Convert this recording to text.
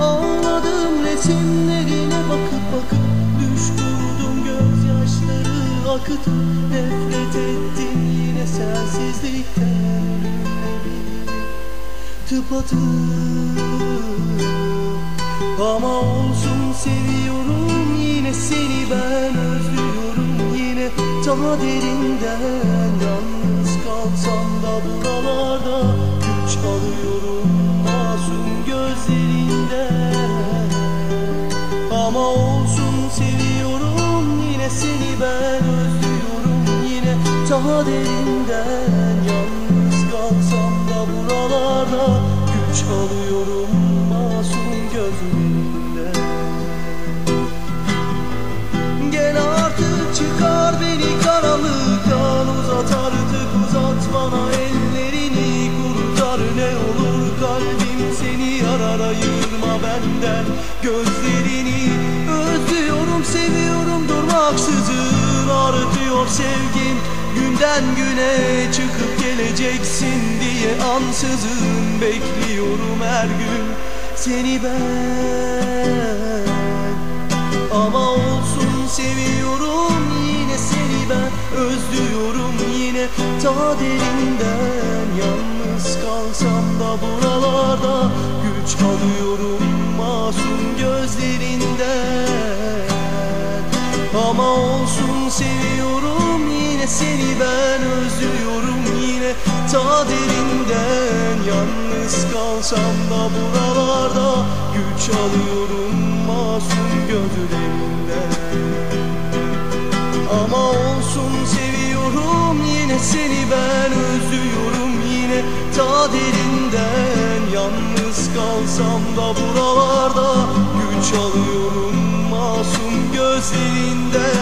Ağladım resimlerine bakıp bakıp Düşkürdüm gözyaşları akıtıp Nefret ettim yine sensizlikten ölümle bilirim Tıpatıp Ama olsun seviyorum yine seni ben özlüyorum. Yine daha derinden yalnız kalsam da buralarda Güç alıyorum. Masum gözlerim gözlerinden Ama olsun seviyorum yine seni. Ben özlüyorum yine Daha derinden. Yalnız kalsam da buralarda Güç alıyorum masum gözlerinden Gel artık çıkar beni karanlıktan. Uzat artık uzat bana ellerini. Kurtar ne olur kalbim seni. Yarar Benden. Gözlerini Özlüyorum seviyorum. Durmaksızın Artıyor sevgim. Günden güne Çıkıp geleceksin diye ansızın Bekliyorum her gün seni ben. Ama olsun seviyorum yine seni ben. Özlüyorum yine ta derinden. Yalnız kalsam da buralarda Güç alıyorum olsun seviyorum yine seni. Ben Özlüyorum yine ta derinden Yalnız kalsam da buralarda Güç alıyorum masum gözlerinden Ama olsun seviyorum yine seni. Ben Özlüyorum yine ta derinden Yalnız kalsam da buralarda Güç alıyorum masum gözlerinden